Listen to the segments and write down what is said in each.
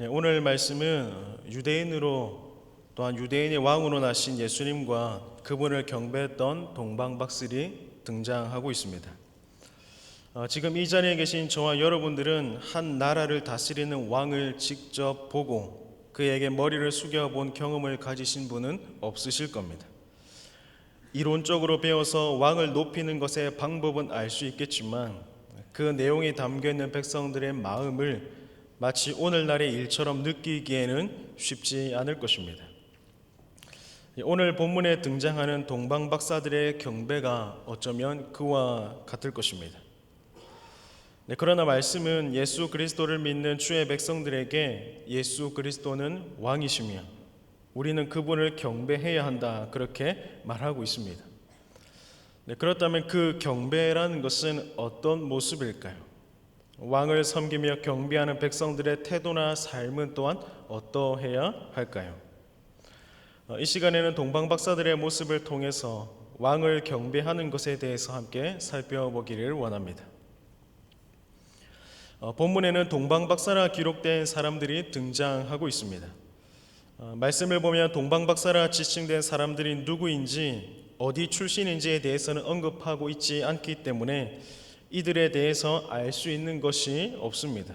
네, 오늘 말씀은 유대인으로 또한 유대인의 왕으로 나신 예수님과 그분을 경배했던 동방박슬이 등장하고 있습니다. 어, 지금 이 자리에 계신 저와 여러분들은 한 나라를 다스리는 왕을 직접 보고 그에게 머리를 숙여 본 경험을 가지신 분은 없으실 겁니다. 이론적으로 배워서 왕을 높이는 것의 방법은 알 수 있겠지만 그 내용이 담겨 있는 백성들의 마음을 마치 오늘날의 일처럼 느끼기에는 쉽지 않을 것입니다. 오늘 본문에 등장하는 동방 박사들의 경배가 어쩌면 그와 같을 것입니다. 네, 그러나 말씀은 예수 그리스도를 믿는 주의 백성들에게 예수 그리스도는 왕이시며 우리는 그분을 경배해야 한다 그렇게 말하고 있습니다. 네, 그렇다면 그 경배라는 것은 어떤 모습일까요? 왕을 섬기며 경배하는 백성들의 태도나 삶은 또한 어떠해야 할까요? 어, 이 시간에는 동방 박사들의 모습을 통해서 왕을 경배하는 것에 대해서 함께 살펴보기를 원합니다. 어, 본문에는 동방 박사라 기록된 사람들이 등장하고 있습니다. 어, 말씀을 보면 동방 박사라 지칭된 사람들이 누구인지 어디 출신인지에 대해서는 언급하고 있지 않기 때문에 이들에 대해서 알 수 있는 것이 없습니다.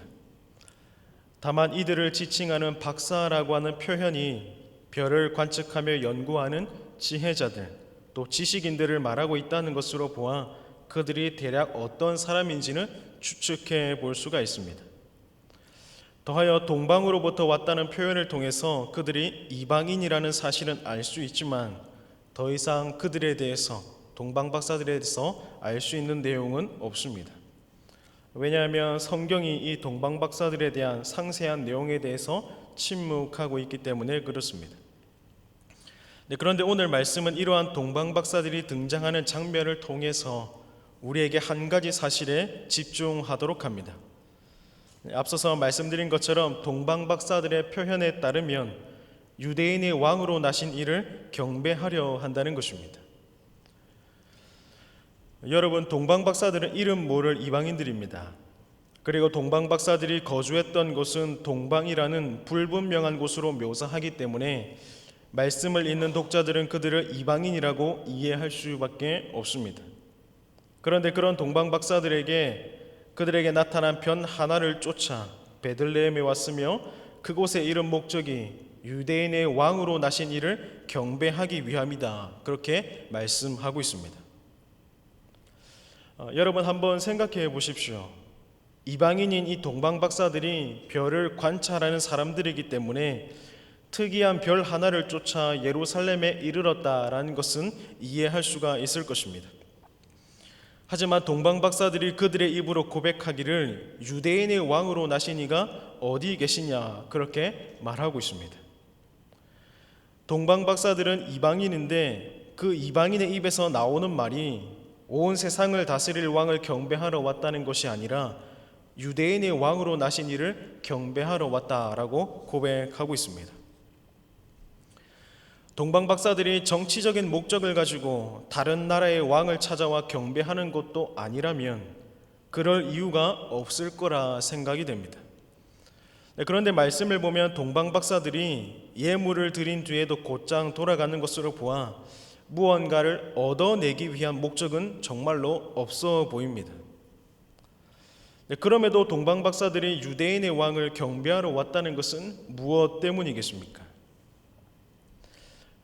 다만 이들을 지칭하는 박사라고 하는 표현이 별을 관측하며 연구하는 지혜자들 또 지식인들을 말하고 있다는 것으로 보아 그들이 대략 어떤 사람인지는 추측해 볼 수가 있습니다. 더하여 동방으로부터 왔다는 표현을 통해서 그들이 이방인이라는 사실은 알 수 있지만 더 이상 그들에 대해서 동방 박사들에 대해서 알 수 있는 내용은 없습니다. 왜냐하면 성경이 이 동방 박사들에 대한 상세한 내용에 대해서 침묵하고 있기 때문에 그렇습니다. 네, 그런데 오늘 말씀은 이러한 동방 박사들이 등장하는 장면을 통해서 우리에게 한 가지 사실에 집중하도록 합니다. 네, 앞서서 말씀드린 것처럼 동방 박사들의 표현에 따르면 유대인의 왕으로 나신 이를 경배하려 한다는 것입니다. 여러분 동방 박사들은 이름 모를 이방인들입니다. 그리고 동방 박사들이 거주했던 곳은 동방이라는 불분명한 곳으로 묘사하기 때문에 말씀을 읽는 독자들은 그들을 이방인이라고 이해할 수밖에 없습니다. 그런데 그런 동방 박사들에게 그들에게 나타난 변 하나를 쫓아 베들레헴에 왔으며 그곳에 이른 목적이 유대인의 왕으로 나신 이를 경배하기 위함이다. 그렇게 말씀하고 있습니다. 어, 여러분 한번 생각해 보십시오. 이방인인 이 동방 박사들이 별을 관찰하는 사람들이기 때문에 특이한 별 하나를 쫓아 예루살렘에 이르렀다라는 것은 이해할 수가 있을 것입니다. 하지만 동방 박사들이 그들의 입으로 고백하기를 유대인의 왕으로 나신 이가 어디 계시냐 그렇게 말하고 있습니다. 동방 박사들은 이방인인데 그 이방인의 입에서 나오는 말이 온 세상을 다스릴 왕을 경배하러 왔다는 것이 아니라 유대인의 왕으로 나신 이를 경배하러 왔다라고 고백하고 있습니다. 동방 박사들이 정치적인 목적을 가지고 다른 나라의 왕을 찾아와 경배하는 것도 아니라면 그럴 이유가 없을 거라 생각이 됩니다. 네, 그런데 말씀을 보면 동방 박사들이 예물을 드린 뒤에도 곧장 돌아가는 것으로 보아 무언가를 얻어내기 위한 목적은 정말로 없어 보입니다. 네, 그럼에도 동방 박사들이 유대인의 왕을 경배하러 왔다는 것은 무엇 때문이겠습니까?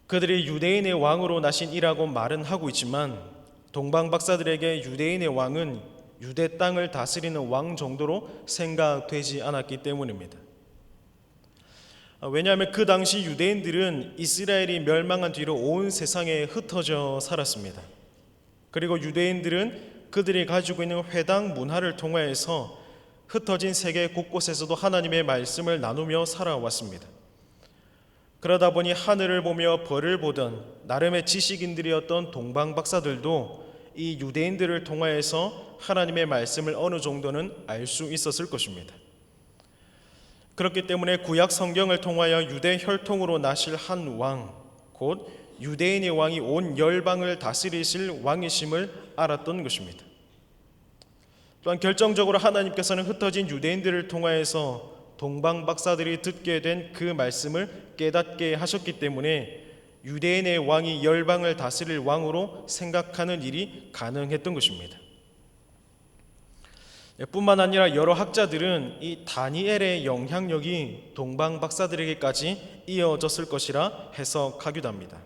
그들이 유대인의 왕으로 나신 이라고 말은 하고 있지만 동방 박사들에게 유대인의 왕은 유대 땅을 다스리는 왕 정도로 생각되지 않았기 때문입니다. 왜냐하면 그 당시 유대인들은 이스라엘이 멸망한 뒤로 온 세상에 흩어져 살았습니다. 그리고 유대인들은 그들이 가지고 있는 회당 문화를 통하여서 흩어진 세계 곳곳에서도 하나님의 말씀을 나누며 살아왔습니다. 그러다 보니 하늘을 보며 벌을 보던 나름의 지식인들이었던 동방 박사들도 이 유대인들을 통하여서 하나님의 말씀을 어느 정도는 알 수 있었을 것입니다. 그렇기 때문에 구약 성경을 통하여 유대 혈통으로 나실 한 왕, 곧 유대인의 왕이 온 열방을 다스리실 왕이심을 알았던 것입니다. 또한 결정적으로 하나님께서는 흩어진 유대인들을 통하여서 동방 박사들이 듣게 된 그 말씀을 깨닫게 하셨기 때문에 유대인의 왕이 열방을 다스릴 왕으로 생각하는 일이 가능했던 것입니다. 예, 뿐만 아니라 여러 학자들은 이 다니엘의 영향력이 동방 박사들에게까지 이어졌을 것이라 해석하기도 합니다.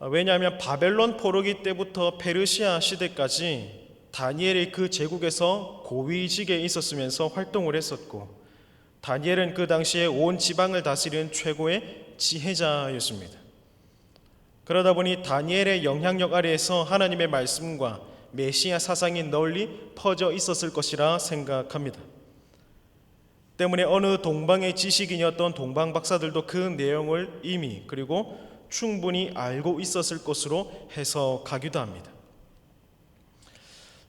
아, 왜냐하면 바벨론 포로기 때부터 페르시아 시대까지 다니엘이 그 제국에서 고위직에 있었으면서 활동을 했었고 다니엘은 그 당시에 온 지방을 다스리는 최고의 지혜자였습니다. 그러다 보니 다니엘의 영향력 아래에서 하나님의 말씀과 메시아 사상이 널리 퍼져 있었을 것이라 생각합니다. 때문에 어느 동방의 지식인이었던 동방 박사들도 그 내용을 이미 그리고 충분히 알고 있었을 것으로 해석하기도 합니다.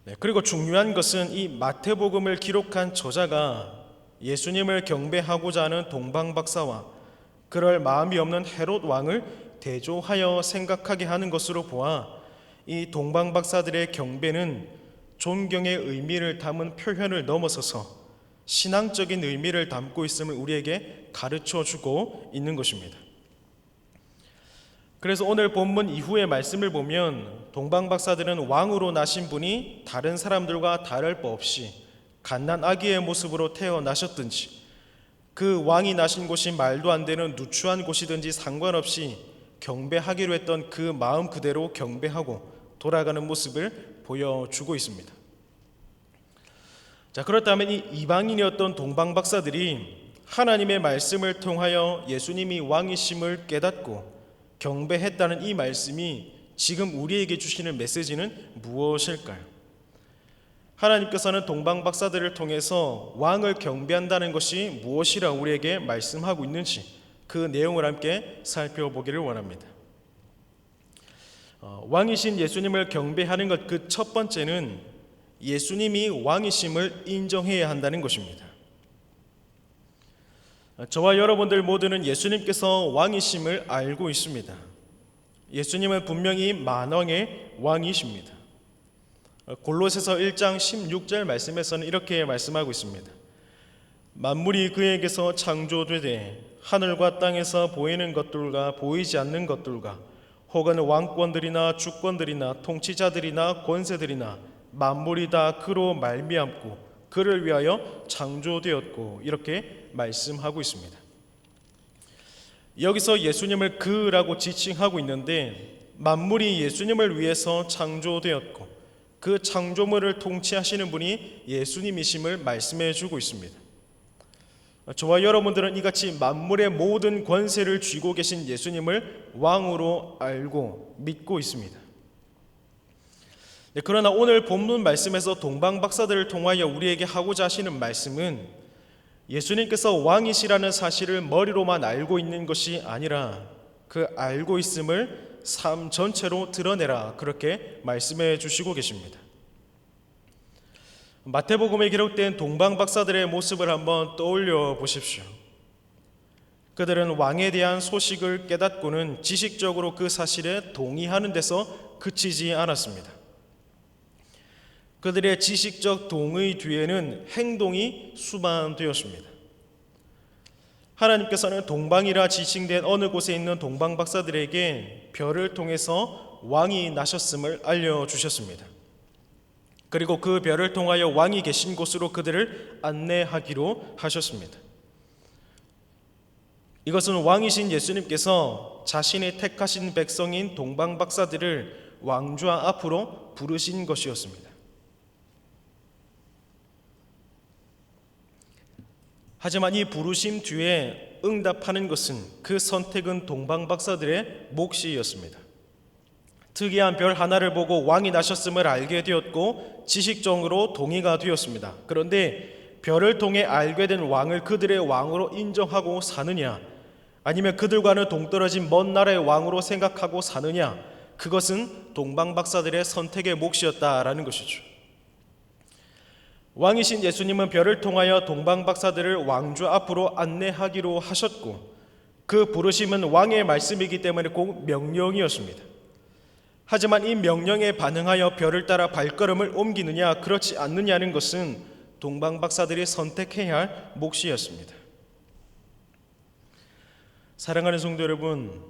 네, 그리고 중요한 것은 이 마태복음을 기록한 저자가 예수님을 경배하고자 하는 동방 박사와 그럴 마음이 없는 헤롯 왕을 대조하여 생각하게 하는 것으로 보아 이 동방 박사들의 경배는 존경의 의미를 담은 표현을 넘어서서 신앙적인 의미를 담고 있음을 우리에게 가르쳐 주고 있는 것입니다. 그래서 오늘 본문 이후의 말씀을 보면 동방 박사들은 왕으로 나신 분이 다른 사람들과 다를 바 없이 갓난 아기의 모습으로 태어나셨든지 그 왕이 나신 곳이 말도 안 되는 누추한 곳이든지 상관없이 경배하기로 했던 그 마음 그대로 경배하고 돌아가는 모습을 보여주고 있습니다. 자, 그렇다면 이 이방인이었던 동방 박사들이 하나님의 말씀을 통하여 예수님이 왕이심을 깨닫고 경배했다는 이 말씀이 지금 우리에게 주시는 메시지는 무엇일까요? 하나님께서는 동방 박사들을 통해서 왕을 경배한다는 것이 무엇이라 우리에게 말씀하고 있는지 그 내용을 함께 살펴보기를 원합니다. 어, 왕이신 예수님을 경배하는 것 그 첫 번째는 예수님이 왕이심을 인정해야 한다는 것입니다. 어, 저와 여러분들 모두는 예수님께서 왕이심을 알고 있습니다. 예수님은 분명히 만왕의 왕이십니다. 어, 골로새서 1장 16절 말씀에서는 이렇게 말씀하고 있습니다. 만물이 그에게서 창조되되 하늘과 땅에서 보이는 것들과 보이지 않는 것들과 혹은 왕권들이나 주권들이나 통치자들이나 권세들이나 만물이 다 그로 말미암고 그를 위하여 창조되었고 이렇게 말씀하고 있습니다. 여기서 예수님을 그라고 지칭하고 있는데 만물이 예수님을 위해서 창조되었고 그 창조물을 통치하시는 분이 예수님이심을 말씀해 주고 있습니다. 저와 여러분들은 이같이 만물의 모든 권세를 쥐고 계신 예수님을 왕으로 알고 믿고 있습니다. 네, 그러나 오늘 본문 말씀에서 동방 박사들을 통하여 우리에게 하고자 하시는 말씀은 예수님께서 왕이시라는 사실을 머리로만 알고 있는 것이 아니라 그 알고 있음을 삶 전체로 드러내라 그렇게 말씀해 주시고 계십니다. 마태복음에 기록된 동방 박사들의 모습을 한번 떠올려 보십시오. 그들은 왕에 대한 소식을 깨닫고는 지식적으로 그 사실에 동의하는 데서 그치지 않았습니다. 그들의 지식적 동의 뒤에는 행동이 수반되었습니다. 하나님께서는 동방이라 지칭된 어느 곳에 있는 동방 박사들에게 별을 통해서 왕이 나셨음을 알려 주셨습니다. 그리고 그 별을 통하여 왕이 계신 곳으로 그들을 안내하기로 하셨습니다. 이것은 왕이신 예수님께서 자신의 택하신 백성인 동방 박사들을 왕좌 앞으로 부르신 것이었습니다. 하지만 이 부르심 뒤에 응답하는 것은 그 선택은 동방 박사들의 몫이었습니다. 특이한 별 하나를 보고 왕이 나셨음을 알게 되었고 지식적으로 동의가 되었습니다. 그런데 별을 통해 알게 된 왕을 그들의 왕으로 인정하고 사느냐 아니면 그들과는 동떨어진 먼 나라의 왕으로 생각하고 사느냐 그것은 동방 박사들의 선택의 몫이었다라는 것이죠. 왕이신 예수님은 별을 통하여 동방 박사들을 왕주 앞으로 안내하기로 하셨고 그 부르심은 왕의 말씀이기 때문에 꼭 명령이었습니다. 하지만 이 명령에 반응하여 별을 따라 발걸음을 옮기느냐 그렇지 않느냐는 것은 동방 박사들이 선택해야 할 몫이었습니다. 사랑하는 성도 여러분,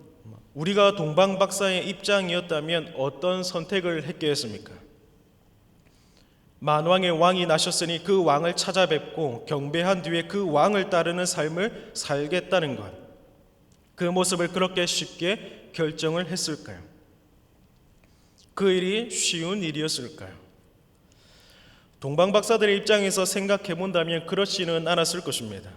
우리가 동방 박사의 입장이었다면 어떤 선택을 했겠습니까? 만왕의 왕이 나셨으니 그 왕을 찾아뵙고 경배한 뒤에 그 왕을 따르는 삶을 살겠다는 것. 그 모습을 그렇게 쉽게 결정을 했을까요? 그 일이 쉬운 일이었을까요? 동방 박사들의 입장에서 생각해 본다면 그렇지는 않았을 것입니다.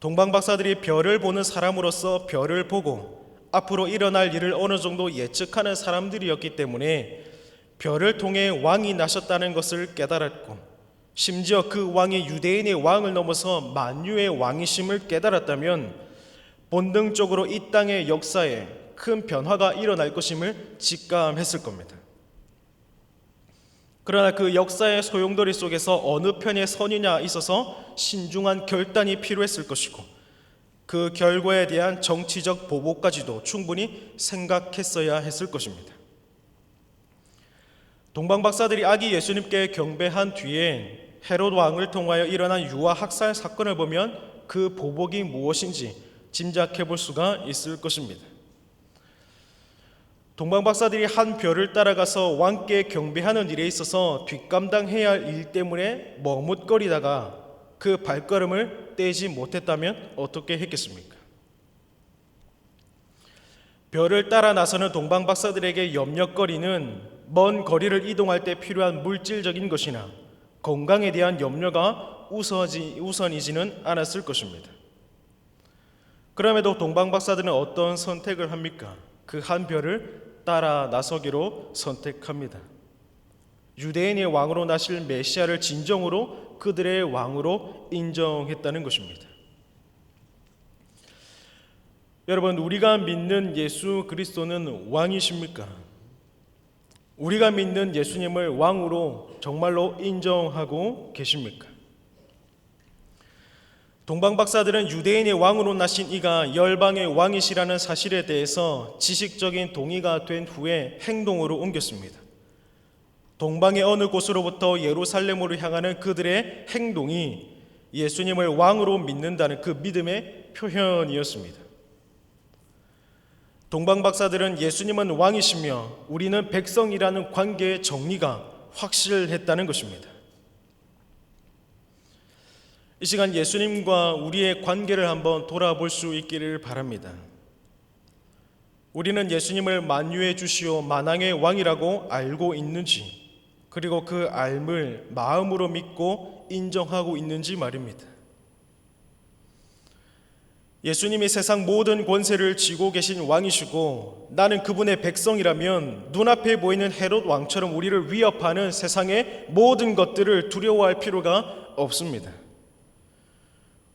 동방 박사들이 별을 보는 사람으로서 별을 보고 앞으로 일어날 일을 어느 정도 예측하는 사람들이었기 때문에 별을 통해 왕이 나셨다는 것을 깨달았고 심지어 그 왕이 유대인의 왕을 넘어서 만유의 왕이심을 깨달았다면 본능적으로 이 땅의 역사에 큰 변화가 일어날 것임을 직감했을 겁니다. 그러나 그 역사의 소용돌이 속에서 어느 편의 선이냐 있어서 신중한 결단이 필요했을 것이고 그 결과에 대한 정치적 보복까지도 충분히 생각했어야 했을 것입니다. 동방 박사들이 아기 예수님께 경배한 뒤에 헤롯 왕을 통하여 일어난 유아 학살 사건을 보면 그 보복이 무엇인지 짐작해 볼 수가 있을 것입니다. 동방 박사들이 한 별을 따라가서 왕께 경배하는 일에 있어서 뒷감당해야 할 일 때문에 머뭇거리다가 그 발걸음을 떼지 못했다면 어떻게 했겠습니까? 별을 따라 나서는 동방 박사들에게 염려거리는 먼 거리를 이동할 때 필요한 물질적인 것이나 건강에 대한 염려가 우선이, 우선이지는 않았을 것입니다. 그럼에도 동방 박사들은 어떤 선택을 합니까? 그 한 별을 따라 나서기로 선택합니다. 유대인의 왕으로 나실 메시아를 진정으로 그들의 왕으로 인정했다는 것입니다. 여러분, 우리가 믿는 예수 그리스도는 왕이십니까? 우리가 믿는 예수님을 왕으로 정말로 인정하고 계십니까? 동방 박사들은 유대인의 왕으로 나신 이가 열방의 왕이시라는 사실에 대해서 지식적인 동의가 된 후에 행동으로 옮겼습니다. 동방의 어느 곳으로부터 예루살렘으로 향하는 그들의 행동이 예수님을 왕으로 믿는다는 그 믿음의 표현이었습니다. 동방 박사들은 예수님은 왕이시며 우리는 백성이라는 관계의 정리가 확실했다는 것입니다. 이 시간 예수님과 우리의 관계를 한번 돌아볼 수 있기를 바랍니다. 우리는 예수님을 만유의 주시오 만왕의 왕이라고 알고 있는지 그리고 그 알을 마음으로 믿고 인정하고 있는지 말입니다. 예수님이 세상 모든 권세를 쥐고 계신 왕이시고 나는 그분의 백성이라면 눈앞에 보이는 헤롯 왕처럼 우리를 위협하는 세상의 모든 것들을 두려워할 필요가 없습니다.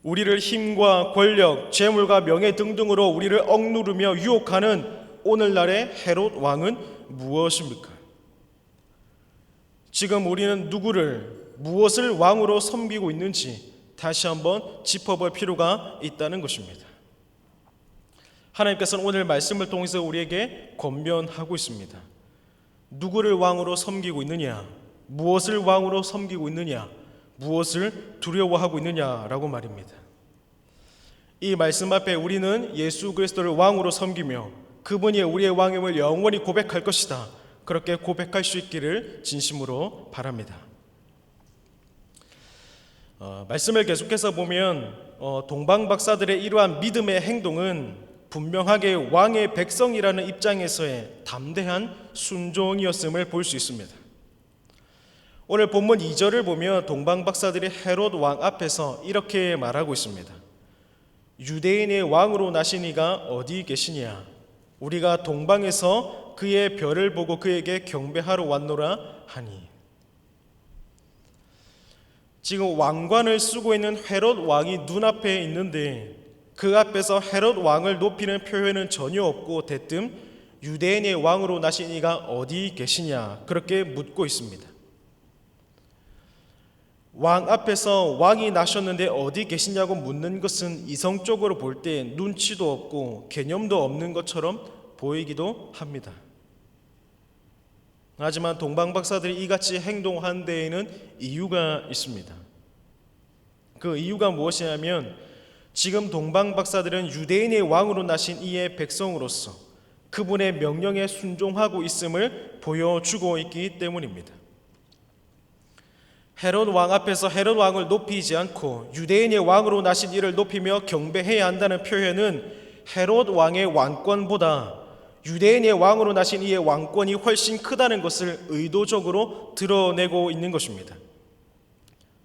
우리를 힘과 권력, 재물과 명예 등등으로 우리를 억누르며 유혹하는 오늘날의 헤롯 왕은 무엇입니까? 지금 우리는 누구를 무엇을 왕으로 섬기고 있는지 다시 한번 짚어볼 필요가 있다는 것입니다. 하나님께서는 오늘 말씀을 통해서 우리에게 권면하고 있습니다. 누구를 왕으로 섬기고 있느냐? 무엇을 왕으로 섬기고 있느냐? 무엇을 두려워하고 있느냐라고 말입니다. 이 말씀 앞에 우리는 예수 그리스도를 왕으로 섬기며 그분이 우리의 왕임을 영원히 고백할 것이다. 그렇게 고백할 수 있기를 진심으로 바랍니다. 어, 말씀을 계속해서 보면 어, 동방 박사들의 이러한 믿음의 행동은 분명하게 왕의 백성이라는 입장에서의 담대한 순종이었음을 볼 수 있습니다. 오늘 본문 2절을 보면 동방 박사들이 헤롯 왕 앞에서 이렇게 말하고 있습니다. 유대인의 왕으로 나신 이가 어디 계시냐? 우리가 동방에서 그의 별을 보고 그에게 경배하러 왔노라 하니. 지금 왕관을 쓰고 있는 헤롯 왕이 눈앞에 있는데 그 앞에서 헤롯 왕을 높이는 표현은 전혀 없고 대뜸 유대인의 왕으로 나신 이가 어디 계시냐 그렇게 묻고 있습니다. 왕 앞에서 왕이 나셨는데 어디 계시냐고 묻는 것은 이성적으로 볼 때 눈치도 없고 개념도 없는 것처럼 보이기도 합니다. 하지만 동방 박사들이 이같이 행동한 데에는 이유가 있습니다. 그 이유가 무엇이냐면 지금 동방 박사들은 유대인의 왕으로 나신 이의 백성으로서 그분의 명령에 순종하고 있음을 보여주고 있기 때문입니다. 헤롯 왕 앞에서 헤롯 왕을 높이지 않고 유대인의 왕으로 나신 이를 높이며 경배해야 한다는 표현은 헤롯 왕의 왕권보다 유대인의 왕으로 나신 이의 왕권이 훨씬 크다는 것을 의도적으로 드러내고 있는 것입니다.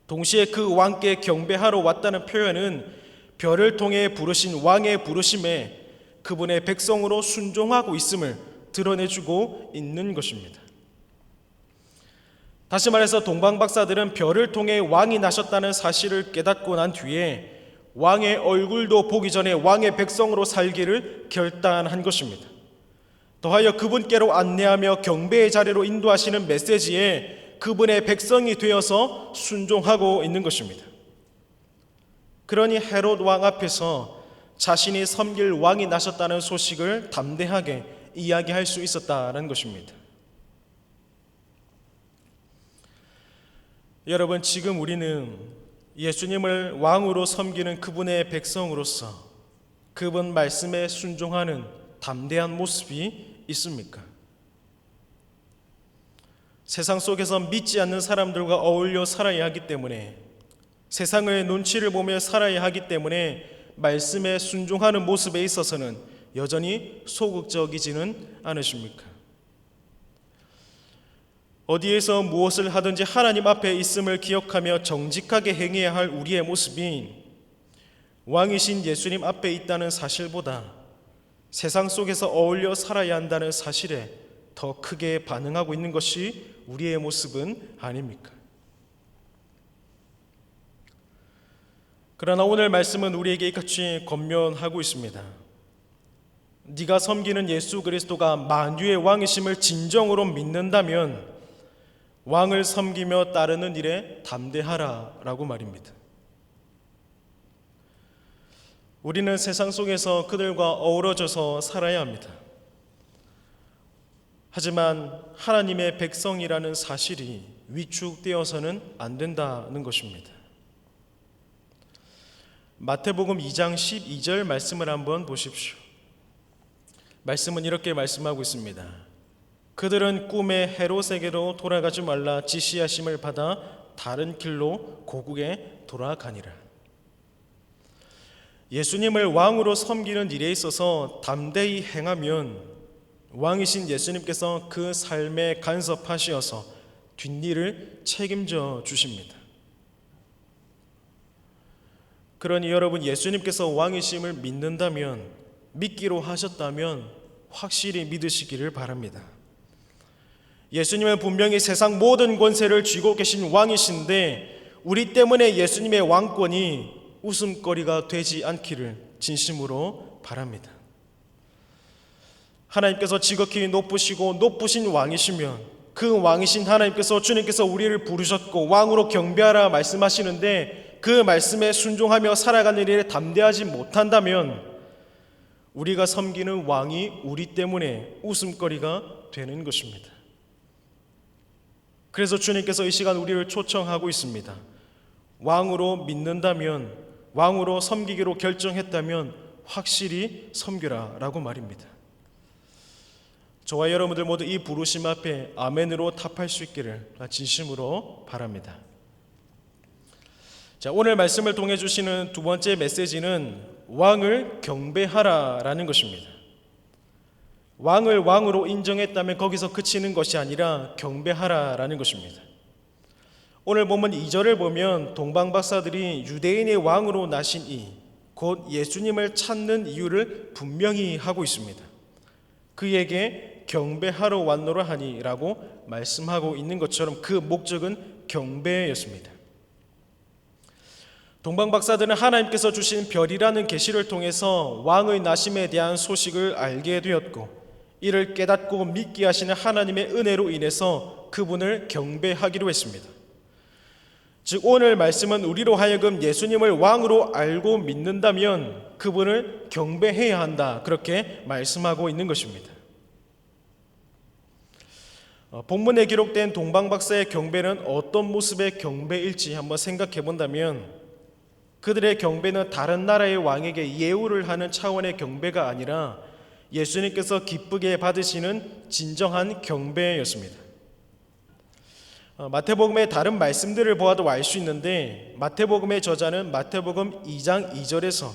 동시에 그 왕께 경배하러 왔다는 표현은 별을 통해 부르신 왕의 부르심에 그분의 백성으로 순종하고 있음을 드러내주고 있는 것입니다. 다시 말해서 동방 박사들은 별을 통해 왕이 나셨다는 사실을 깨닫고 난 뒤에 왕의 얼굴도 보기 전에 왕의 백성으로 살기를 결단한 것입니다. 더하여 그분께로 안내하며 경배의 자리로 인도하시는 메시지에 그분의 백성이 되어서 순종하고 있는 것입니다. 그러니 헤롯 왕 앞에서 자신이 섬길 왕이 나셨다는 소식을 담대하게 이야기할 수 있었다는 것입니다. 여러분, 지금 우리는 예수님을 왕으로 섬기는 그분의 백성으로서 그분 말씀에 순종하는 담대한 모습이 있습니까? 세상 속에서 믿지 않는 사람들과 어울려 살아야 하기 때문에 세상의 눈치를 보며 살아야 하기 때문에 말씀에 순종하는 모습에 있어서는 여전히 소극적이지는 않으십니까? 어디에서 무엇을 하든지 하나님 앞에 있음을 기억하며 정직하게 행해야 할 우리의 모습이 왕이신 예수님 앞에 있다는 사실보다 세상 속에서 어울려 살아야 한다는 사실에 더 크게 반응하고 있는 것이 우리의 모습은 아닙니까? 그러나 오늘 말씀은 우리에게 같이 권면하고 있습니다. 네가 섬기는 예수 그리스도가 만유의 왕이심을 진정으로 믿는다면 왕을 섬기며 따르는 일에 담대하라라고 말입니다. 우리는 세상 속에서 그들과 어우러져서 살아야 합니다. 하지만 하나님의 백성이라는 사실이 위축되어서는 안 된다는 것입니다. 마태복음 2장 12절 말씀을 한번 보십시오. 말씀은 이렇게 말씀하고 있습니다. 그들은 꿈에 헤롯에게로 돌아가지 말라 지시하심을 받아 다른 길로 고국에 돌아가니라. 예수님을 왕으로 섬기는 일에 있어서 담대히 행하면 왕이신 예수님께서 그 삶에 간섭하시어서 뒷일을 책임져 주십니다. 그러니 여러분 예수님께서 왕이심을 믿는다면 믿기로 하셨다면 확실히 믿으시기를 바랍니다. 예수님은 분명히 세상 모든 권세를 쥐고 계신 왕이신데 우리 때문에 예수님의 왕권이 웃음거리가 되지 않기를 진심으로 바랍니다. 하나님께서 지극히 높으시고 높으신 왕이시면 그 왕이신 하나님께서 주님께서 우리를 부르셨고 왕으로 경배하라 말씀하시는데 그 말씀에 순종하며 살아가는 일에 담대하지 못한다면 우리가 섬기는 왕이 우리 때문에 웃음거리가 되는 것입니다. 그래서 주님께서 이 시간 우리를 초청하고 있습니다. 왕으로 믿는다면, 왕으로 섬기기로 결정했다면 확실히 섬겨라라고 말입니다. 저와 여러분들 모두 이 부르심 앞에 아멘으로 답할 수 있기를 진심으로 바랍니다. 자, 오늘 말씀을 통해 주시는 두 번째 메시지는 왕을 경배하라라는 것입니다. 왕을 왕으로 인정했다면 거기서 그치는 것이 아니라 경배하라라는 것입니다. 오늘 보면 2절을 보면 동방 박사들이 유대인의 왕으로 나신 이, 곧 예수님을 찾는 이유를 분명히 하고 있습니다. 그에게 경배하러 왔노라 하니라고 말씀하고 있는 것처럼 그 목적은 경배였습니다. 동방 박사들은 하나님께서 주신 별이라는 계시를 통해서 왕의 나심에 대한 소식을 알게 되었고 이를 깨닫고 믿게 하시는 하나님의 은혜로 인해서 그분을 경배하기로 했습니다. 즉 오늘 말씀은 우리로 하여금 예수님을 왕으로 알고 믿는다면 그분을 경배해야 한다. 그렇게 말씀하고 있는 것입니다. 어, 본문에 기록된 동방박사의 경배는 어떤 모습의 경배일지 한번 생각해 본다면 그들의 경배는 다른 나라의 왕에게 예우를 하는 차원의 경배가 아니라 예수님께서 기쁘게 받으시는 진정한 경배였습니다. 어, 마태복음의 다른 말씀들을 보아도 알 수 있는데 마태복음의 저자는 마태복음 2장 2절에서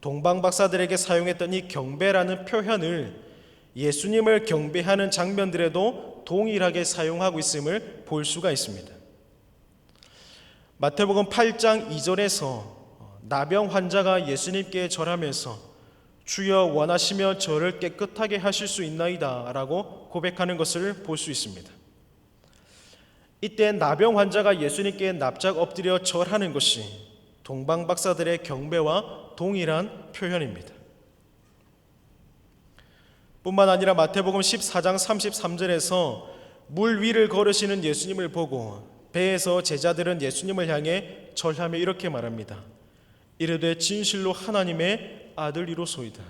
동방 박사들에게 사용했던 이 경배라는 표현을 예수님을 경배하는 장면들에도 동일하게 사용하고 있음을 볼 수가 있습니다. 마태복음 8장 2절에서 나병 환자가 예수님께 절하면서 주여 원하시며 저를 깨끗하게 하실 수 있나이다 라고 고백하는 것을 볼 수 있습니다. 이때 나병 환자가 예수님께 납작 엎드려 절하는 것이 동방 박사들의 경배와 동일한 표현입니다. 뿐만 아니라 마태복음 14장 33절에서 물 위를 걸으시는 예수님을 보고 배에서 제자들은 예수님을 향해 절하며 이렇게 말합니다. 이르되 진실로 하나님의 아들이로소이다.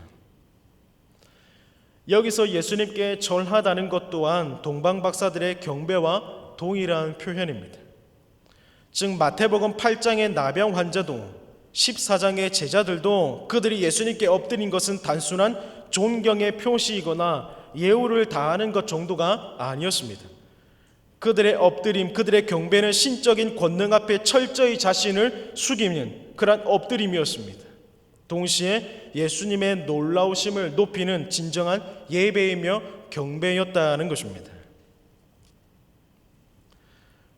여기서 예수님께 절하다는 것 또한 동방 박사들의 경배와 동일한 표현입니다. 즉 마태복음 8장의 나병 환자도 14장의 제자들도 그들이 예수님께 엎드린 것은 단순한 존경의 표시이거나 예우를 다하는 것 정도가 아니었습니다. 그들의 엎드림, 그들의 경배는 신적인 권능 앞에 철저히 자신을 숙이는 그런 엎드림이었습니다. 동시에 예수님의 놀라우심을 높이는 진정한 예배이며 경배였다는 것입니다.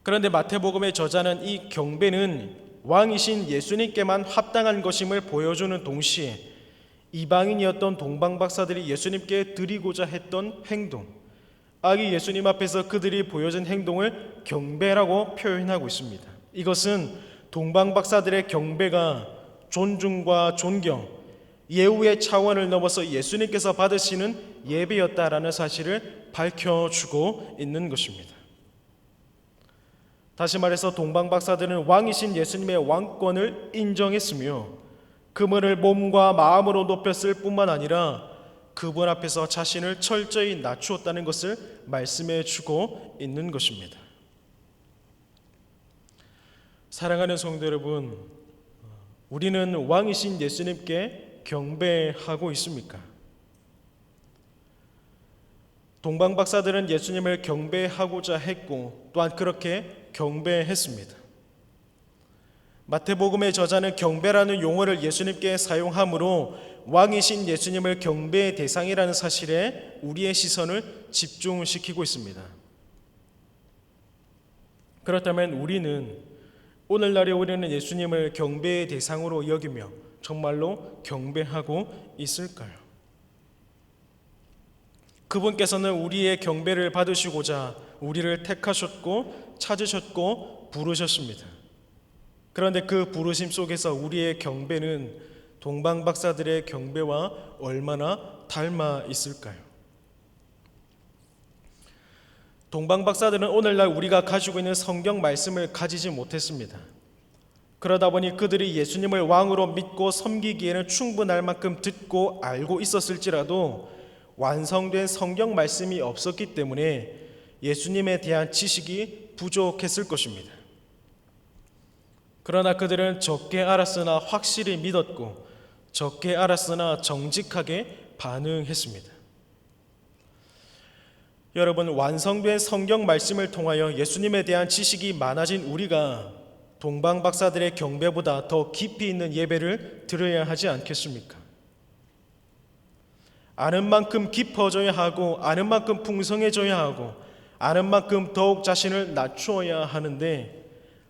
그런데 마태복음의 저자는 이 경배는 왕이신 예수님께만 합당한 것임을 보여주는 동시에 이방인이었던 동방 박사들이 예수님께 드리고자 했던 행동, 아기 예수님 앞에서 그들이 보여준 행동을 경배라고 표현하고 있습니다. 이것은 동방 박사들의 경배가 존중과 존경, 예우의 차원을 넘어서 예수님께서 받으시는 예배였다라는 사실을 밝혀주고 있는 것입니다. 다시 말해서 동방 박사들은 왕이신 예수님의 왕권을 인정했으며 그분을 몸과 마음으로 높였을 뿐만 아니라 그분 앞에서 자신을 철저히 낮추었다는 것을 말씀해 주고 있는 것입니다. 사랑하는 성도 여러분, 우리는 왕이신 예수님께 경배하고 있습니까? 동방 박사들은 예수님을 경배하고자 했고 또한 그렇게 경배했습니다. 마태복음의 저자는 경배라는 용어를 예수님께 사용하므로 왕이신 예수님을 경배의 대상이라는 사실에 우리의 시선을 집중시키고 있습니다. 그렇다면 우리는 오늘날에 우리는 예수님을 경배의 대상으로 여기며 정말로 경배하고 있을까요? 그분께서는 우리의 경배를 받으시고자 우리를 택하셨고 찾으셨고 부르셨습니다. 그런데 그 부르심 속에서 우리의 경배는 동방 박사들의 경배와 얼마나 닮아 있을까요? 동방 박사들은 오늘날 우리가 가지고 있는 성경 말씀을 가지지 못했습니다. 그러다 보니 그들이 예수님을 왕으로 믿고 섬기기에는 충분할 만큼 듣고 알고 있었을지라도 완성된 성경 말씀이 없었기 때문에 예수님에 대한 지식이 부족했을 것입니다. 그러나 그들은 적게 알았으나 확실히 믿었고 적게 알았으나 정직하게 반응했습니다. 여러분 완성된 성경 말씀을 통하여 예수님에 대한 지식이 많아진 우리가 동방 박사들의 경배보다 더 깊이 있는 예배를 드려야 하지 않겠습니까? 아는 만큼 깊어져야 하고 아는 만큼 풍성해져야 하고 아는 만큼 더욱 자신을 낮추어야 하는데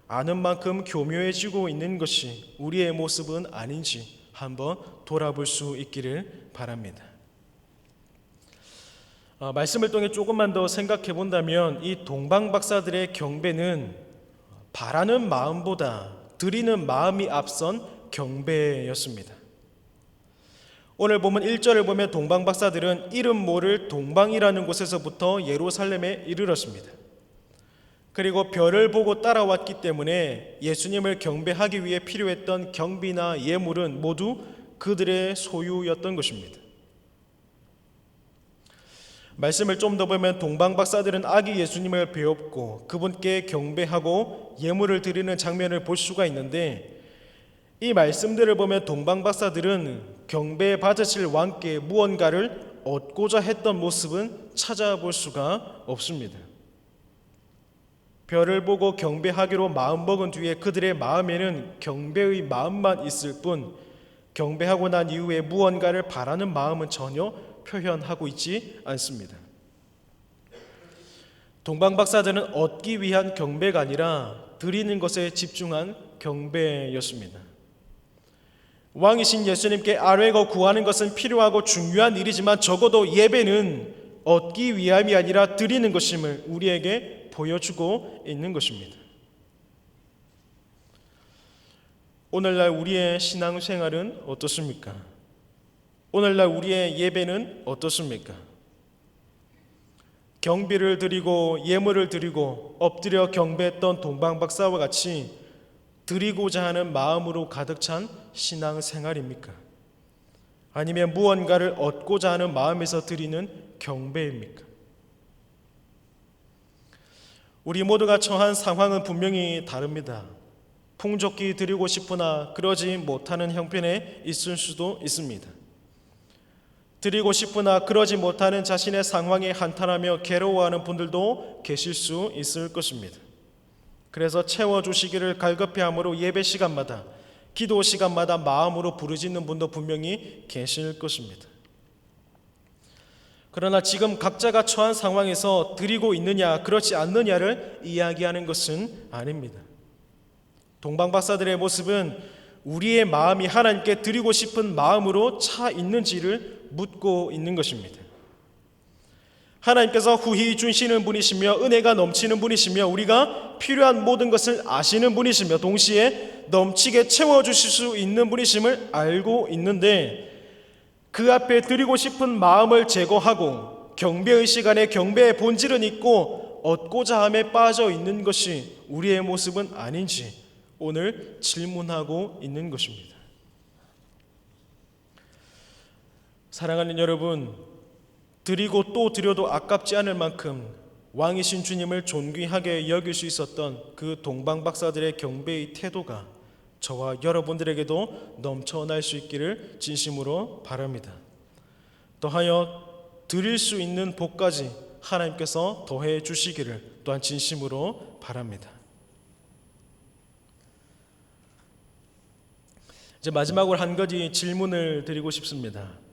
아는 만큼 교묘해지고 있는 것이 우리의 모습은 아닌지 한번 돌아볼 수 있기를 바랍니다. 어, 말씀을 통해 조금만 더 생각해 본다면 이 동방 박사들의 경배는 바라는 마음보다 드리는 마음이 앞선 경배였습니다. 오늘 보면 1절을 보면 동방 박사들은 이름 모를 동방이라는 곳에서부터 예루살렘에 이르렀습니다. 그리고 별을 보고 따라왔기 때문에 예수님을 경배하기 위해 필요했던 경비나 예물은 모두 그들의 소유였던 것입니다. 말씀을 좀 더 보면 동방 박사들은 아기 예수님을 배웠고 그분께 경배하고 예물을 드리는 장면을 볼 수가 있는데 이 말씀들을 보면 동방 박사들은 경배 받으실 왕께 무언가를 얻고자 했던 모습은 찾아볼 수가 없습니다. 별을 보고 경배하기로 마음먹은 뒤에 그들의 마음에는 경배의 마음만 있을 뿐 경배하고 난 이후에 무언가를 바라는 마음은 전혀 표현하고 있지 않습니다. 동방 박사들은 얻기 위한 경배가 아니라 드리는 것에 집중한 경배였습니다. 왕이신 예수님께 아뢰고 구하는 것은 필요하고 중요한 일이지만 적어도 예배는 얻기 위함이 아니라 드리는 것임을 우리에게 보여주고 있는 것입니다. 오늘날 우리의 신앙생활은 어떻습니까? 오늘날 우리의 예배는 어떻습니까? 경비를 드리고 예물을 드리고 엎드려 경배했던 동방 박사와 같이 드리고자 하는 마음으로 가득 찬 신앙 생활입니까? 아니면 무언가를 얻고자 하는 마음에서 드리는 경배입니까? 우리 모두가 처한 상황은 분명히 다릅니다. 풍족히 드리고 싶으나 그러지 못하는 형편에 있을 수도 있습니다. 드리고 싶으나 그러지 못하는 자신의 상황에 한탄하며 괴로워하는 분들도 계실 수 있을 것입니다. 그래서 채워주시기를 갈급해 함으로 예배 시간마다 기도 시간마다 마음으로 부르짖는 분도 분명히 계실 것입니다. 그러나 지금 각자가 처한 상황에서 드리고 있느냐 그렇지 않느냐를 이야기하는 것은 아닙니다. 동방 박사들의 모습은 우리의 마음이 하나님께 드리고 싶은 마음으로 차 있는지를 묻고 있는 것입니다. 하나님께서 후히 주시는 분이시며 은혜가 넘치는 분이시며 우리가 필요한 모든 것을 아시는 분이시며 동시에 넘치게 채워 주실 수 있는 분이심을 알고 있는데 그 앞에 드리고 싶은 마음을 제거하고 경배의 시간에 경배의 본질은 있고 얻고자 함에 빠져 있는 것이 우리의 모습은 아닌지 오늘 질문하고 있는 것입니다. 사랑하는 여러분, 드리고 또 드려도 아깝지 않을 만큼 왕이신 주님을 존귀하게 여길 수 있었던 그 동방 박사들의 경배의 태도가 저와 여러분들에게도 넘쳐날 수 있기를 진심으로 바랍니다. 더하여 드릴 수 있는 복까지 하나님께서 더해 주시기를 또한 진심으로 바랍니다. 이제 마지막으로 한 가지 질문을 드리고 싶습니다.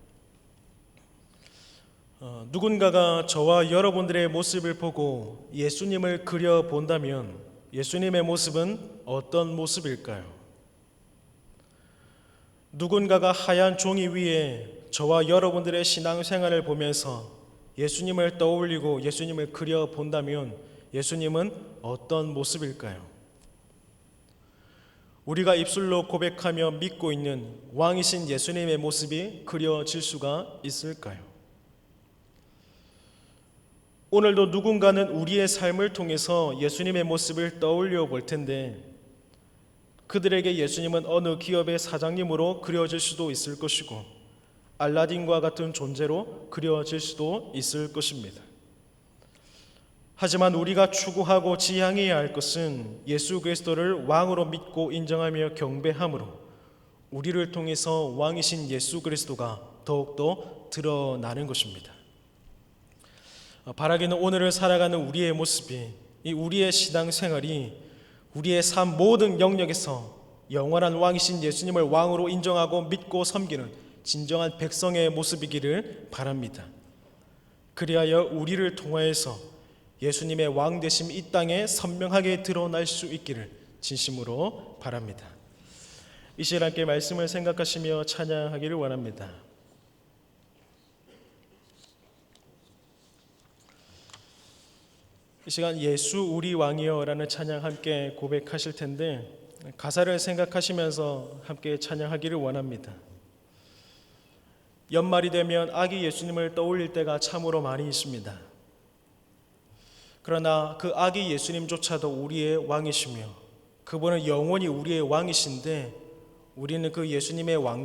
어, 누군가가 저와 여러분들의 모습을 보고 예수님을 그려 본다면 예수님의 모습은 어떤 모습일까요? 누군가가 하얀 종이 위에 저와 여러분들의 신앙생활을 보면서 예수님을 떠올리고 예수님을 그려 본다면 예수님은 어떤 모습일까요? 우리가 입술로 고백하며 믿고 있는 왕이신 예수님의 모습이 그려질 수가 있을까요? 오늘도 누군가는 우리의 삶을 통해서 예수님의 모습을 떠올려 볼 텐데 그들에게 예수님은 어느 기업의 사장님으로 그려질 수도 있을 것이고 알라딘과 같은 존재로 그려질 수도 있을 것입니다. 하지만 우리가 추구하고 지향해야 할 것은 예수 그리스도를 왕으로 믿고 인정하며 경배함으로 우리를 통해서 왕이신 예수 그리스도가 더욱더 드러나는 것입니다. 바라기는 오늘을 살아가는 우리의 모습이 이 우리의 신앙 생활이 우리의 삶 모든 영역에서 영원한 왕이신 예수님을 왕으로 인정하고 믿고 섬기는 진정한 백성의 모습이기를 바랍니다. 그리하여 우리를 통하여서 예수님의 왕 되심 이 땅에 선명하게 드러날 수 있기를 진심으로 바랍니다. 이 시간 함께 말씀을 생각하시며 찬양하기를 원합니다. 이 시간 예수 우리 왕이여라는 찬양 함께 고백하실 텐데 가사를 생각하시면서 함께 찬양하기를 원합니다. 연말이 되면 아기 예수님을 떠올릴 때가 참으로 많이 있습니다. 그러나 그 아기 예수님조차도 우리의 왕이시며 그분은 영원히 우리의 왕이신데 우리는 그 예수님의 왕